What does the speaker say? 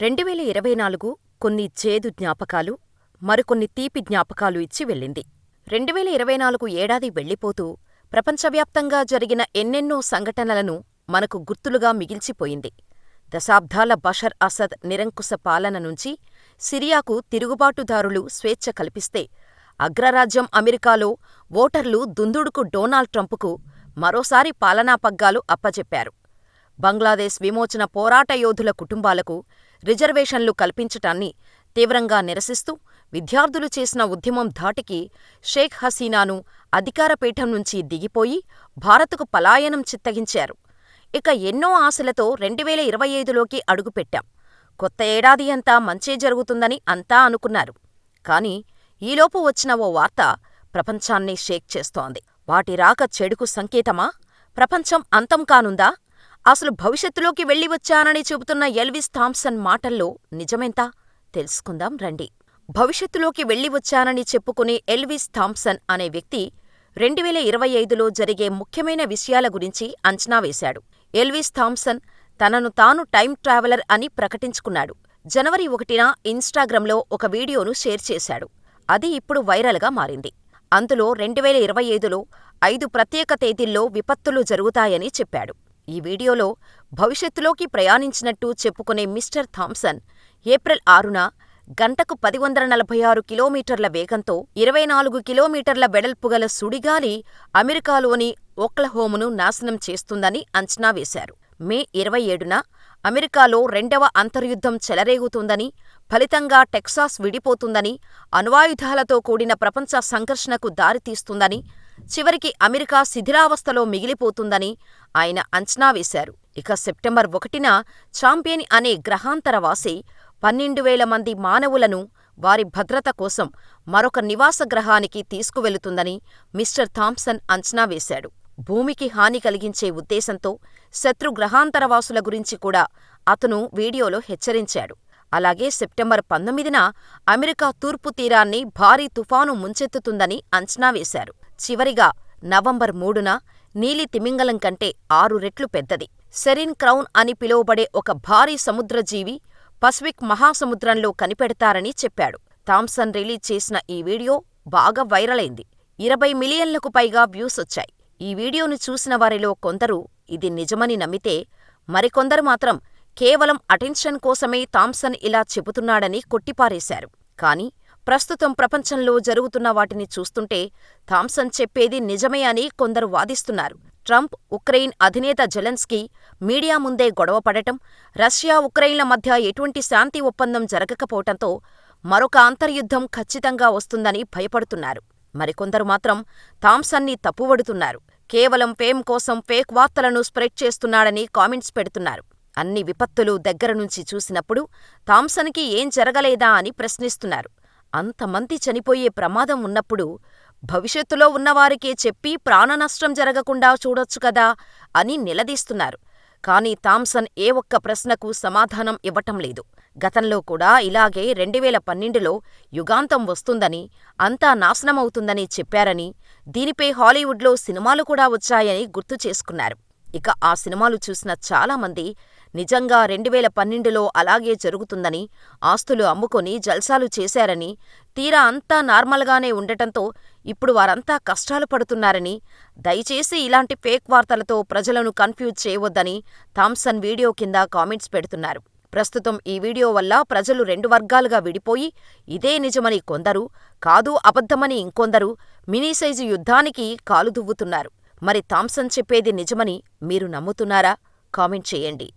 రెండువేల ఇరవై నాలుగు కొన్ని చేదు జ్ఞాపకాలు, మరికొన్ని తీపి జ్ఞాపకాలు ఇచ్చి వెళ్ళింది. రెండువేల ఇరవై నాలుగు ఏడాది వెళ్ళిపోతూ ప్రపంచవ్యాప్తంగా జరిగిన ఎన్నెన్నో సంఘటనలను మనకు గుర్తులుగా మిగిల్చిపోయింది. దశాబ్దాల బషర్ అసద్ నిరంకుశ పాలన నుంచి సిరియాకు తిరుగుబాటుదారులు స్వేచ్ఛ కల్పిస్తే, అగ్రరాజ్యం అమెరికాలో ఓటర్లు దుందుడుకు డొనాల్డ్ ట్రంపుకు మరోసారి పాలనా పగ్గాలు అప్పజెప్పారు. బంగ్లాదేశ్ విమోచన పోరాట యోధుల కుటుంబాలకు రిజర్వేషన్లు కల్పించటాన్ని తీవ్రంగా నిరసిస్తూ విద్యార్థులు చేసిన ఉద్యమం ధాటికి షేక్ హసీనాను అధికారపీఠం నుంచి దిగిపోయి భారత్కు పలాయనం చిత్తగించారు. ఇక ఎన్నో ఆశలతో రెండువేల ఇరవై ఐదులోకి అడుగుపెట్టాం. కొత్త ఏడాది అంతా మంచే జరుగుతుందని అంతా అనుకున్నారు. కాని ఈలోపు వచ్చిన ఓ వార్త ప్రపంచాన్నే షేక్ చేస్తోంది. వాటి రాక చెడుకు సంకేతమా? ప్రపంచం అంతం కానుందా? అసలు భవిష్యత్తులోకి వెళ్ళి వచ్చానని చెబుతున్న ఎల్విస్ థామ్సన్ మాటల్లో నిజమెంత? తెలుసుకుందాం రండి. భవిష్యత్తులోకి వెళ్ళి వచ్చానని చెప్పుకునే ఎల్విస్ థామ్సన్ అనే వ్యక్తి రెండువేల ఇరవై ఐదులో జరిగే ముఖ్యమైన విషయాల గురించి అంచనా వేశాడు. ఎల్విస్ థామ్సన్ తనను తాను టైం ట్రావెలర్ అని ప్రకటించుకున్నాడు. జనవరి ఒకటిన ఇన్స్టాగ్రామ్లో ఒక వీడియోను షేర్ చేశాడు. అది ఇప్పుడు వైరల్గా మారింది. అందులో రెండువేల ఇరవై ఐదులో ఐదు ప్రత్యేక తేదీల్లో విపత్తులు జరుగుతాయని చెప్పాడు. ఈ వీడియోలో భవిష్యత్తులోకి ప్రయాణించినట్టు చెప్పుకునే మిస్టర్ థాంప్సన్ ఏప్రిల్ ఆరున గంటకు పది వందల నలభై ఆరు కిలోమీటర్ల వేగంతో ఇరవై నాలుగు కిలోమీటర్ల వెడల్పుగల సుడిగాలి అమెరికాలోని ఓక్లహోమును నాశనం చేస్తుందని అంచనా వేశారు. మే ఇరవై ఏడున అమెరికాలో రెండవ అంతర్యుద్ధం చెలరేగుతుందని, ఫలితంగా టెక్సాస్ విడిపోతుందని, అణ్వాయుధాలతో కూడిన ప్రపంచ సంఘర్షణకు దారితీస్తుందని, చివరికి అమెరికా శిథిలావస్థలో మిగిలిపోతుందని ఆయన అంచనా వేశారు. ఇక సెప్టెంబర్ ఒకటిన చాంపియన్ అనే గ్రహాంతరవాసి పన్నెండు వేల మంది మానవులను వారి భద్రత కోసం మరొక నివాస గ్రహానికి తీసుకువెళుతుందని మిస్టర్ థాంప్సన్ అంచనా వేశాడు. భూమికి హాని కలిగించే ఉద్దేశంతో శత్రు గ్రహాంతరవాసుల గురించి కూడా అతను వీడియోలో హెచ్చరించాడు. అలాగే సెప్టెంబర్ పంతొమ్మిదిన అమెరికా తూర్పు తీరాన్ని భారీ తుఫాను ముంచెత్తుతుందని అంచనా వేశారు. చివరిగా నవంబర్ మూడున నీలి తిమింగలం కంటే ఆరు రెట్లు పెద్దది, సెరిన్ క్రౌన్ అని పిలువబడే ఒక భారీ సముద్రజీవి పసిఫిక్ మహాసముద్రంలో కనిపెడతారని చెప్పాడు. థామ్సన్ రిలీజ్ చేసిన ఈ వీడియో బాగా వైరలైంది. ఇరవై మిలియన్లకు పైగా వ్యూసొచ్చాయి. ఈ వీడియోను చూసిన వారిలో కొందరు ఇది నిజమని నమ్మితే, మరికొందరు మాత్రం కేవలం అటెన్షన్ కోసమే థామ్సన్ ఇలా చెబుతున్నాడని కొట్టిపారేశారు. కానీ ప్రస్తుతం ప్రపంచంలో జరుగుతున్న వాటిని చూస్తుంటే థామ్సన్ చెప్పేది నిజమే అని కొందరు వాదిస్తున్నారు. ట్రంప్, ఉక్రెయిన్ అధినేత జెలెన్స్కీ మీడియా ముందే గొడవపడటం, రష్యా ఉక్రెయిన్ల మధ్య ఎటువంటి శాంతి ఒప్పందం జరగకపోవటంతో మరొక అంతర్యుద్ధం ఖచ్చితంగా వస్తుందని భయపడుతున్నారు. మరికొందరు మాత్రం థామ్సన్ని తప్పుబడుతున్నారు. కేవలం ఫేమ్ కోసం ఫేక్ వార్తలను స్ప్రెడ్ చేస్తున్నాడని కామెంట్స్ పెడుతున్నారు. అన్ని విపత్తులు దగ్గరనుంచి చూసినప్పుడు థామ్సన్కి ఏం జరగలేదా అని ప్రశ్నిస్తున్నారు. అంతమంది చనిపోయే ప్రమాదం ఉన్నప్పుడు భవిష్యత్తులో ఉన్నవారికే చెప్పి ప్రాణనష్టం జరగకుండా చూడొచ్చు కదా అని నిలదీస్తున్నారు. కానీ థామ్సన్ ఏ ఒక్క ప్రశ్నకు సమాధానం ఇవ్వటం లేదు. గతంలో కూడా ఇలాగే రెండువేల పన్నెండులో యుగాంతం వస్తుందని, అంతా నాశనమవుతుందని చెప్పారని, దీనిపై హాలీవుడ్లో సినిమాలు కూడా వచ్చాయని గుర్తు చేసుకున్నారు. ఇక ఆ సినిమాలు చూసిన చాలామంది నిజంగా రెండువేల పన్నెండులో అలాగే జరుగుతుందని, ఆస్తులు అమ్ముకొని జల్సాలు చేశారని, తీరా అంతా నార్మల్గానే ఉండటంతో ఇప్పుడు వారంతా కష్టాలు పడుతున్నారని, దయచేసి ఇలాంటి ఫేక్ వార్తలతో ప్రజలను కన్ఫ్యూజ్ చేయవద్దని థామ్సన్ వీడియో కింద కామెంట్స్ పెడుతున్నారు. ప్రస్తుతం ఈ వీడియో వల్ల ప్రజలు రెండు వర్గాలుగా విడిపోయి ఇదే నిజమని కొందరు, కాదు అబద్ధమని ఇంకొందరు మినీ సైజు యుద్ధానికి కాలుదువ్వుతున్నారు. మరి థామ్సన్ చెప్పేది నిజమని మీరు నమ్ముతున్నారా? కామెంట్ చేయండి.